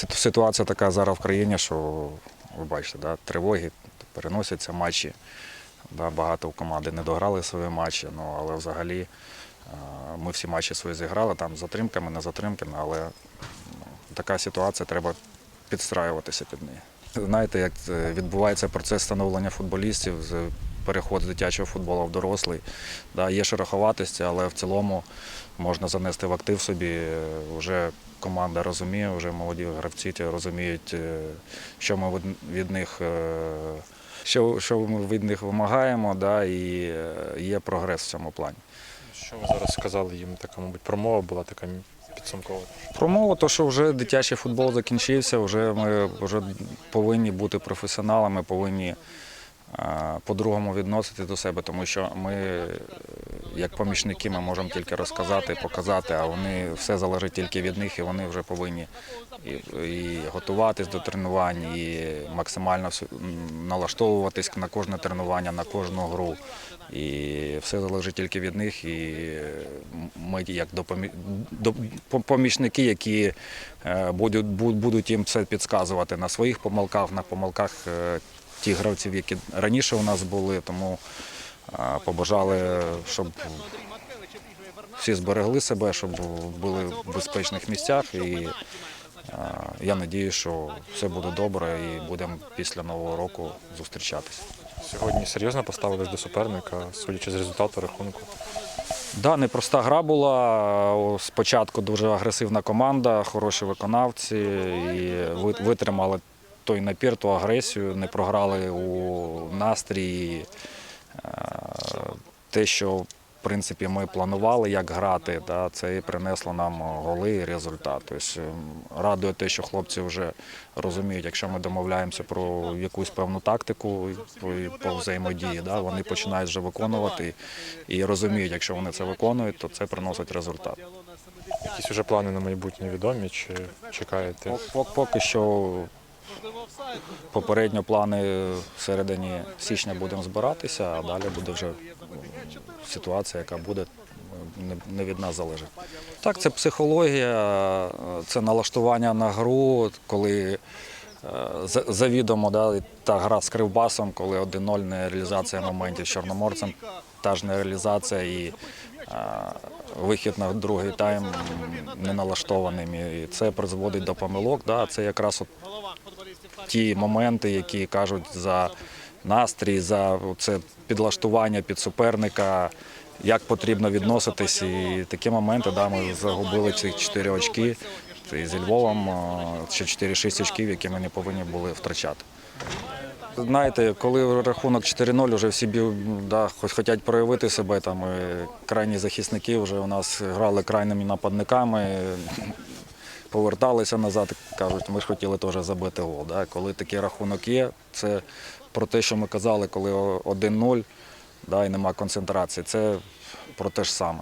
сит- ситуація така зараз в країні, що ви бачите, да, тривоги, переносяться матчі. Да, багато у команди не дограли свої матчі, ну, але взагалі е, ми всі матчі свої зіграли, там з затримками, не затримками, але ну, така ситуація, треба підстраюватися під неї. Знаєте, як відбувається процес становлення футболістів, переход з дитячого футболу в дорослий. Да, є шероховатості, але в цілому можна занести в актив собі. Вже команда розуміє, вже молоді гравці розуміють, е, що ми від, них. е, Що, що ми від них вимагаємо, да, і е, є прогрес в цьому плані. Що ви зараз сказали їм? Така, мабуть, промова була така підсумкова. Промова, то що вже дитячий футбол закінчився, вже ми вже повинні бути професіоналами, повинні по-другому відносити до себе, тому що ми, е, як помічники, ми можемо тільки розказати, показати, а вони все залежить тільки від них, і вони вже повинні і, і готуватись до тренувань, і максимально налаштовуватись на кожне тренування, на кожну гру. І все залежить тільки від них. І ми, як помічники, які е, будуть, будуть їм все підказувати на своїх помилках, на помилках е, тих гравців, які раніше у нас були. Тому побажали, щоб всі зберегли себе, щоб були в безпечних місцях. І я сподіваюся, що все буде добре і будемо після нового року зустрічатися. Сьогодні серйозно поставились до суперника, судячи з результату рахунку. Да, непроста гра була. Спочатку дуже агресивна команда, хороші виконавці і ви- витримали той напір, ту агресію, не програли у настрій. Е, Те, що в принципі ми планували, як грати, да, це і принесло нам голи і результат. Тобто, радує те, що хлопці вже розуміють, якщо ми домовляємося про якусь певну тактику по взаємодії, да, вони починають вже виконувати і розуміють, якщо вони це виконують, то це приносить результат. Якісь уже плани на майбутнє відомі чи чекаєте? Поки що попередньо плани в середині січня будемо збиратися, а далі буде вже ситуація, яка буде, не- від нас залежить. Так, це психологія, це налаштування на гру, коли е, завідомо да, та гра з кривбасом, коли 1-0 не реалізація моментів з чорноморцем, та ж не реалізація і е, вихід на другий тайм не налаштованим. І це призводить до помилок. Да, це якраз от ті моменти, які кажуть за настрій, за це підлаштування під суперника, як потрібно відноситись. І такі моменти, да, ми загубили ці 4 очки. І зі Львовом ще 4-6 очків, які ми не повинні були втрачати. Знаєте, коли рахунок 4-0, вже всі да, хоч хочуть проявити себе. Там, крайні захисники вже у нас грали крайніми нападниками, поверталися назад, кажуть, ми ж хотіли теж забити гол. Да? Коли такий рахунок є, це про те, що ми казали, коли 1-0 да, і нема концентрації, це про те ж саме.